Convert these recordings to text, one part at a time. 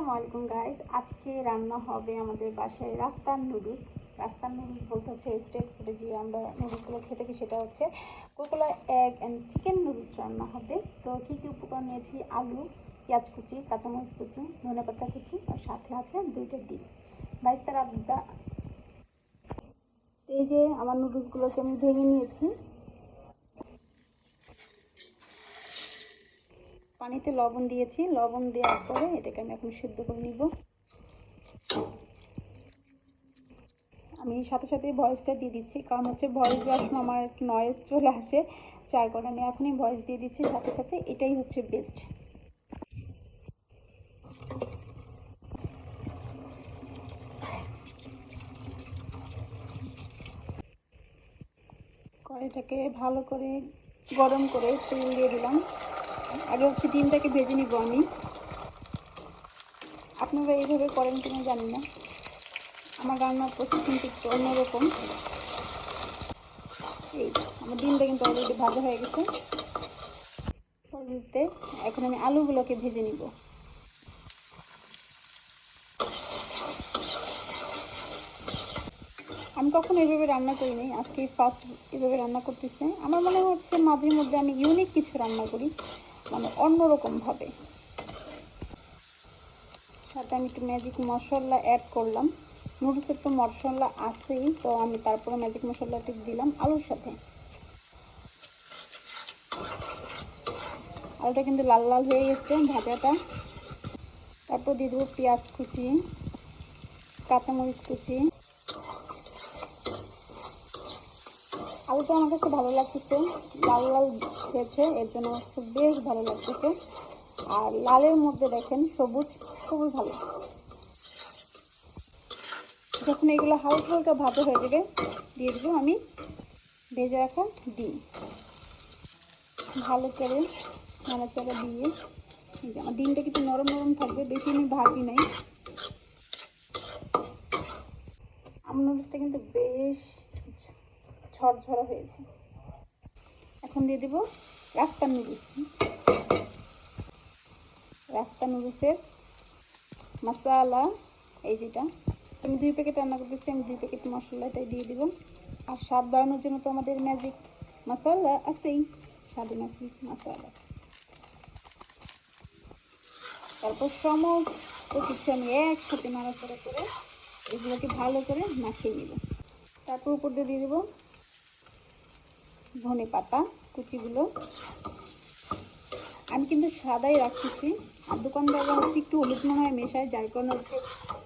আসসালামু আলাইকুম গাইস আজকে রান্না হবে আমাদের বাসায় রাস্তার নুডলস রাস্তার নুডলস বলতে হচ্ছে স্টেট ফুডে যে আমরা নুডলসগুলো খেয়ে থাকি সেটা হচ্ছে Cocola egg and chicken noodles রান্না হবে। তো কী কী উপকরণ নিয়েছি? আলু, পেঁয়াজ কুচি, কাঁচামরিচ কুচি, ধনে পাতা কুচি আর সাথে আছে দুইটা ডিম। বাইশ তারা যা এই যে আমার নুডলসগুলোকে আমি ভেঙে নিয়েছি। পানিতে লবণ দিয়েছি, লবণ দেওয়ার পরে এটাকে আমি এখন সিদ্ধ করে নিব। আমি সাথে সাথে ভয়েসটা দিয়ে দিচ্ছি, কারণ হচ্ছে ভয়েস দেওয়ার সময় আমার নয়েজ চলে আসে, যার কারণে আমি এখনই ভয়েস দিয়ে দিচ্ছি, সাথে সাথে এটাই হচ্ছে বেস্ট কড়াইটাকে ভালো করে গরম করে তেল দিয়ে দিলাম। আগে হচ্ছে ডিমটাকে ভেজে নিব আমি। আপনারা এইভাবে করেন কিনা জানি না। আমার রান্নার প্রসেস একটু অন্যরকম। এই আমার ডিমটা কিন্তু অলরেডি ভাজা হয়ে গেছে। পরবর্তীতে এখন আমি আলুগুলোকে ভেজে নিব। আমি কখনো এইভাবে রান্না করিনি আজকে ফার্স্ট এভাবে রান্না করতেছে। আমার মনে হচ্ছে মাঝে মধ্যে আমি ইউনিক কিছু রান্না করি। মানে অন্যরকমভাবে। সাথে আমি একটু ম্যাজিক মশলা অ্যাড করলাম। নুডলসের তো মশলা আছেই, তো আমি তারপরে ম্যাজিক মশলাটি দিলাম আলুর সাথে। আলুটা কিন্তু লাল লাল হয়ে গেছে ভাজাটা। তারপর দিয়ে দেবো পেঁয়াজ কুচি, কাঁচামরিচ কুচি। আলুটা আমার কাছে ভালো লাগতেছে লাল লাল হয়েছে, এর জন্য আমার খুব বেশ ভালো লাগতেছে আর লালের মধ্যে দেখেন সবুজ, খুবই ভালো। যখন এগুলো হালকা হালকা ভাজা হয়ে যাবে, দিয়ে দেবো আমি ভেজে রাখা ডিম। ভালো করে নাড়াচাড়া দিয়ে আমার ডিমটা কিন্তু নরম নরম থাকবে, বেশি আমি ভাজি নাই। আমার নুডলসটা কিন্তু বেশ ঝরঝরা হয়েছে। এখন দিয়ে দেবো রাস্তা নুডলস। রাস্তা নুডলসের মশলা, এই যেটা। আমি দুই প্যাকেট রান্না করতেছি, আমি দুই প্যাকেট মশলাটাই দিয়ে দিব। আর স্বাদ বাড়ানোর জন্য তো আমাদের ম্যাজিক মশলা আছেই। স্বাদে ম্যাজিক মশলা তারপর সমস্ত কিছু আমি একসাথে নাড়াচাড়া করে এগুলোকে ভালো করে মাখিয়ে নেব। তারপর উপর দিয়ে দিয়ে দেবো ধনে পাতা, কুচিগুলো। আমি কিন্তু সাদাই রাখতেছি। আর দোকানদাররা হচ্ছে একটু হলুদ মনে হয় মেশায়, যার কারণে হচ্ছে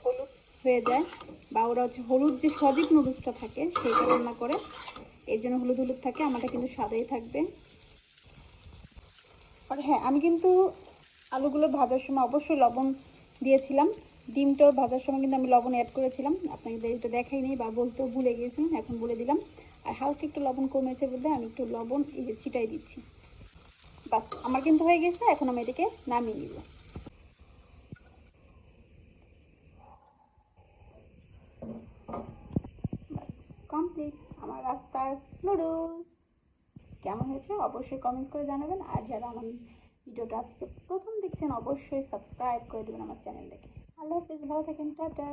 হলুদ হয়ে যায়। বা ওরা হচ্ছে হলুদ যে সজীব নুডলসটা থাকে, সেইটা রান্না করে। এর জন্য হলুদ হলুদ থাকে, আমারটা কিন্তু সাদাই থাকবে। আর হ্যাঁ আমি কিন্তু আলুগুলো ভাজার সময় অবশ্যই লবণ দিয়েছিলাম। ডিমটাও ভাজার সময় কিন্তু আমি লবণ অ্যাড করেছিলাম। আপনাকে এটা দেখাই নেই বা বলতেও ভুলে গিয়েছিলাম, এখন বলে দিলাম। আর হালকা একটু লবণ কমেছে বলতে আমি একটু লবণ এই যে ছিটাই দিচ্ছি। বাস, আমার কিন্তু হয়ে গেছে, এখন আমি এটাকে নামিয়ে নিব। কমপ্লিট আমার রাস্তার নুডলস কেমন হয়েছে? অবশ্যই কমেন্টস করে জানাবেন। আর যারা আমার ভিডিওটা আজকে প্রথম দেখছেন, অবশ্যই সাবস্ক্রাইব করে দেবেন আমার চ্যানেলটাকে আল্লাহ হাফিজ, ভালো থাকেন, টাটা।